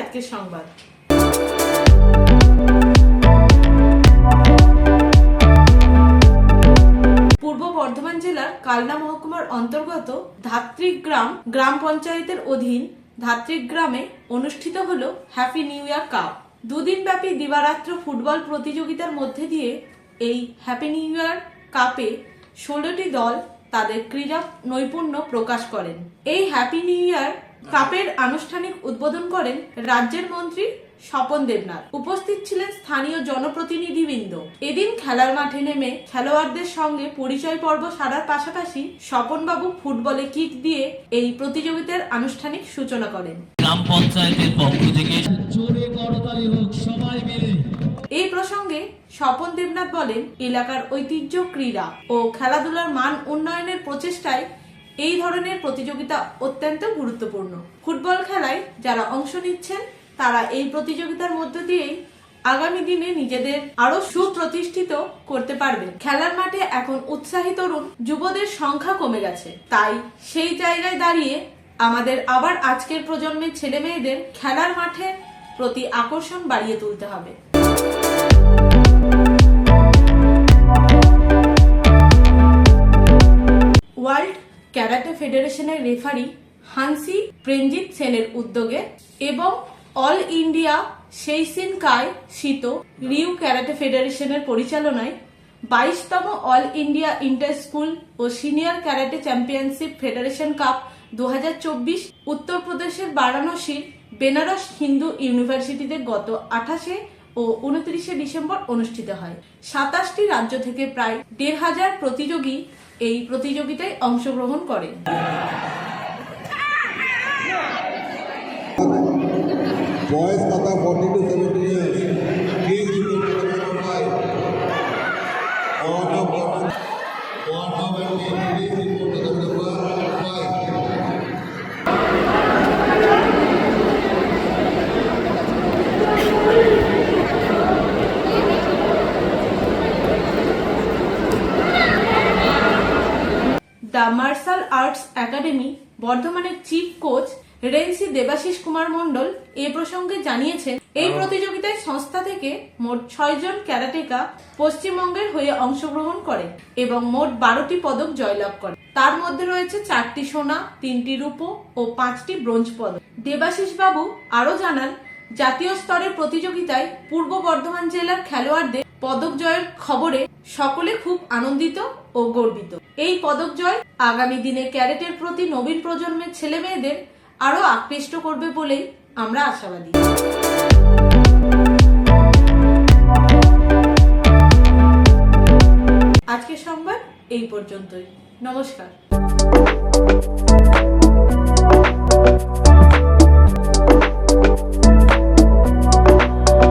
আজকের সংবাদ। পূর্ব বর্ধমান জেলার কালনা মহকুমার অন্তর্গত ধাত্রিগ্রাম গ্রাম গ্রাম পঞ্চায়েতের অধীন ধাত্রিগ্রামে অনুষ্ঠিত হলো হ্যাপি নিউ ইয়ার কাপ দুদিন ব্যাপী দিবারাত্র ফুটবল প্রতিযোগিতার মধ্যে দিয়ে এই হ্যাপি নিউ ইয়ার কাপে ষোলোটি দল তাদের ক্রীড়া নৈপুণ্য প্রকাশ করেন। এই হ্যাপি নিউ ইয়ার কাপের আনুষ্ঠানিক উদ্বোধন করেন রাজ্যের মন্ত্রী স্বপন দেবনাথ। উপস্থিত ছিলেন স্থানীয় জনপ্রতিনিধিবৃন্দ। এদিন খেলার মাঠে নেমে খেলোয়াড়দের সঙ্গে পরিচয় পর্ব সারার পাশাপাশি স্বপনবাবু ফুটবলে কিক দিয়ে এই প্রতিযোগিতার আনুষ্ঠানিক সূচনা করেন। গ্রাম পঞ্চায়েতের পক্ষ থেকে জোরে করতালি হোক সবাই মিলে। এই প্রসঙ্গে স্বপন দেবনাথ বলেন এলাকার ঐতিহ্য ক্রীড়া ও খেলাধুলার মান উন্নয়নের প্রচেষ্টায় এই ধরনের প্রতিযোগিতা অত্যন্ত গুরুত্বপূর্ণ। ফুটবল খেলায় যারা অংশ নিচ্ছেন, তারা এই প্রতিযোগিতার মধ্য দিয়েই আগামী দিনে নিজেদের আরও সুপ্রতিষ্ঠিত করতে পারবেন। খেলার মাঠে এখন উৎসাহী তরুণ যুবদের সংখ্যা কমে গেছে। তাই সেই জায়গায় দাঁড়িয়ে আমাদের আবার আজকের প্রজন্মের ছেলে মেয়েদের খেলার মাঠে প্রতি আকর্ষণ বাড়িয়ে তুলতে হবে। ক্যারাটে ফেডারেশনের রেফারি হানসি প্রেনজিৎ সেনের উদ্যোগে এবং অল ইন্ডিয়া সেইসিন কাই শীত রিউ ক্যারাটে ফেডারেশনের পরিচালনায় বাইশতম অল ইন্ডিয়া ইন্টার স্কুল ও senior karate championship federation cup দু হাজার চব্বিশ উত্তরপ্রদেশের বারাণসীর বেনারস হিন্দু ইউনিভার্সিটিতে গত আঠাশে ও উনত্রিশে ডিসেম্বর অনুষ্ঠিত হয়। সাতাশটি রাজ্য থেকে প্রায় দেড় হাজার প্রতিযোগী এই প্রতিযোগিতায় অংশগ্রহণ করে দ্য মার্শাল আর্টস একাডেমি বর্ধমানের chief coach renshi Debashis Kumar Mondal এ প্রসঙ্গে জানিয়েছেন এই প্রতিযোগিতায় সংস্থা থেকে মোট ছয়জন ক্যারাটেকা পশ্চিমবঙ্গের হয়ে অংশগ্রহণ করে এবং মোট বারোটি পদক জয়লাভ করে তার মধ্যে রয়েছে চারটি সোনা তিনটি রূপো ও পাঁচটি ব্রোঞ্জ পদক। দেবাশিস বাবু আরও জানান জাতীয় স্তরের প্রতিযোগিতায় পূর্ব বর্ধমান জেলার খেলোয়াড়দের পদক জয়ের খবরে সকলে খুব আনন্দিত ও গর্বিত। এই পদক জয় আগামী দিনে ক্যারেটের প্রতি নবীন প্রজন্মের ছেলে মেয়েদের আরও আকৃষ্ট করবে বলেই আমরা আশাবাদী। আজকের সংবাদ এই পর্যন্তই। নমস্কার।